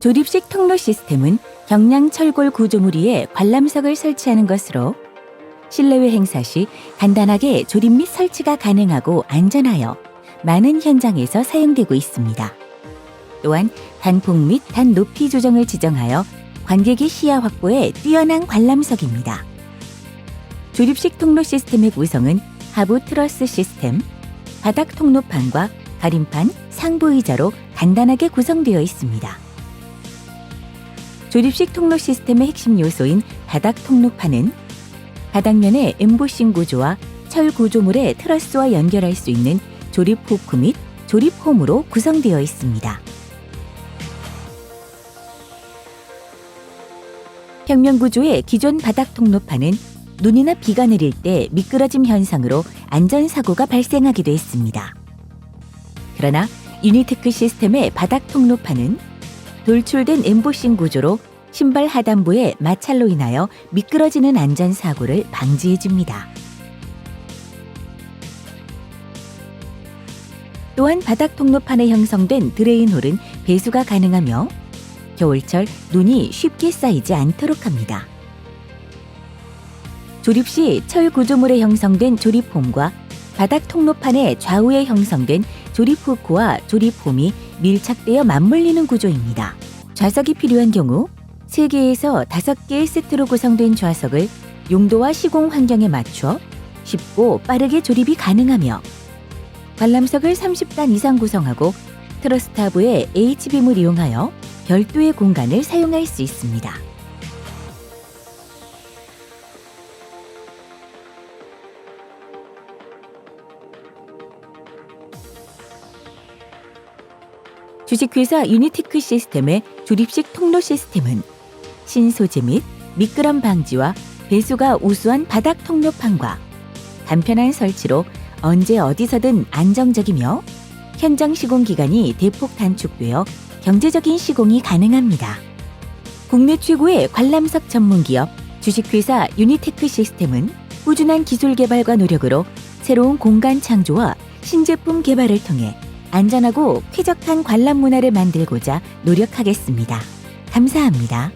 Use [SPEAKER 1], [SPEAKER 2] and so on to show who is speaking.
[SPEAKER 1] 조립식 통로 시스템은 경량 철골 구조물 위에 관람석을 설치하는 것으로 실내외 행사 시 간단하게 조립 및 설치가 가능하고 안전하여 많은 현장에서 사용되고 있습니다. 또한 단폭 및 단 높이 조정을 지정하여 관객의 시야 확보에 뛰어난 관람석입니다. 조립식 통로 시스템의 구성은 하부 트러스 시스템, 바닥 통로판과 가림판, 상부 의자로 간단하게 구성되어 있습니다. 조립식 통로 시스템의 핵심 요소인 바닥 통로판은 바닥면의 엠보싱 구조와 철 구조물의 트러스와 연결할 수 있는 조립 후크 및 조립 홈으로 구성되어 있습니다. 평면 구조의 기존 바닥 통로판은 눈이나 비가 내릴 때 미끄러짐 현상으로 안전사고가 발생하기도 했습니다. 그러나 유니테크 시스템의 바닥 통로판은 돌출된 엠보싱 구조로 신발 하단부의 마찰로 인하여 미끄러지는 안전사고를 방지해줍니다. 또한 바닥 통로판에 형성된 드레인홀은 배수가 가능하며 겨울철 눈이 쉽게 쌓이지 않도록 합니다. 조립 시 철 구조물에 형성된 조립홈과 바닥 통로판의 좌우에 형성된 조립 후크와 조립 홈이 밀착되어 맞물리는 구조입니다. 좌석이 필요한 경우 3개에서 5개의 세트로 구성된 좌석을 용도와 시공 환경에 맞춰 쉽고 빠르게 조립이 가능하며 관람석을 30단 이상 구성하고 트러스 하부의 H빔을 이용하여 별도의 공간을 사용할 수 있습니다. 주식회사 유니티크 시스템의 조립식 통로 시스템은 신소재 및 미끄럼 방지와 배수가 우수한 바닥 통로판과 간편한 설치로 언제 어디서든 안정적이며 현장 시공 기간이 대폭 단축되어 경제적인 시공이 가능합니다. 국내 최고의 관람석 전문 기업 주식회사 유니테크 시스템은 꾸준한 기술 개발과 노력으로 새로운 공간 창조와 신제품 개발을 통해 안전하고 쾌적한 관람 문화를 만들고자 노력하겠습니다. 감사합니다.